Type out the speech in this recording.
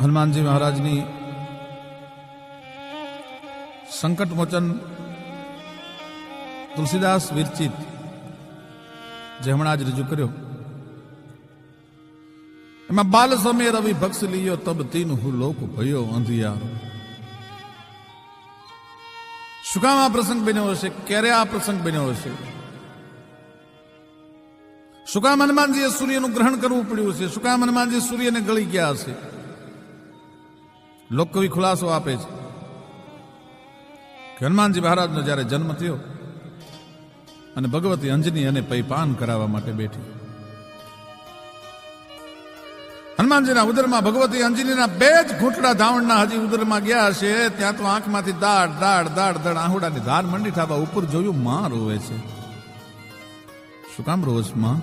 હનુમાનજી મહારાજની સંકટ મોચન તુલસીદાસ વિરચિત, જે હમણાં જ રજૂ કર્યો. એમાં બાલ સમય રવિ ભક્ષ લીયો, તબ તીન હું લોક ભયો અંધિયાર. શું કામ આ પ્રસંગ બન્યો હશે? ક્યારે આ પ્રસંગ બન્યો હશે? શું કામ હનુમાનજીએ સૂર્યનું ગ્રહણ કરવું પડ્યું છે શું કામ હનુમાનજી સૂર્યને ગળી ગયા હશે? લોકકવિ ખુલાસો આપે છે. હનુમાનજી મહારાજનો જ્યારે જન્મ થયો અને ભગવતી અંજની અને પૈપાન કરાવવા માટે બેઠી. હનુમાનજીના ઉદરમાં ભગવતી અંજનીના બે જ ઘૂંટડા ધાવણના હજી ઉદરમાં ગયા હશે ત્યાં તો આંખમાંથી દાડ દાડ દાડ દાડ આહુડાની ધાર મંડી થવા ઉપર જોયું માં રોવે છે. શું કામ રોવે છે, માં?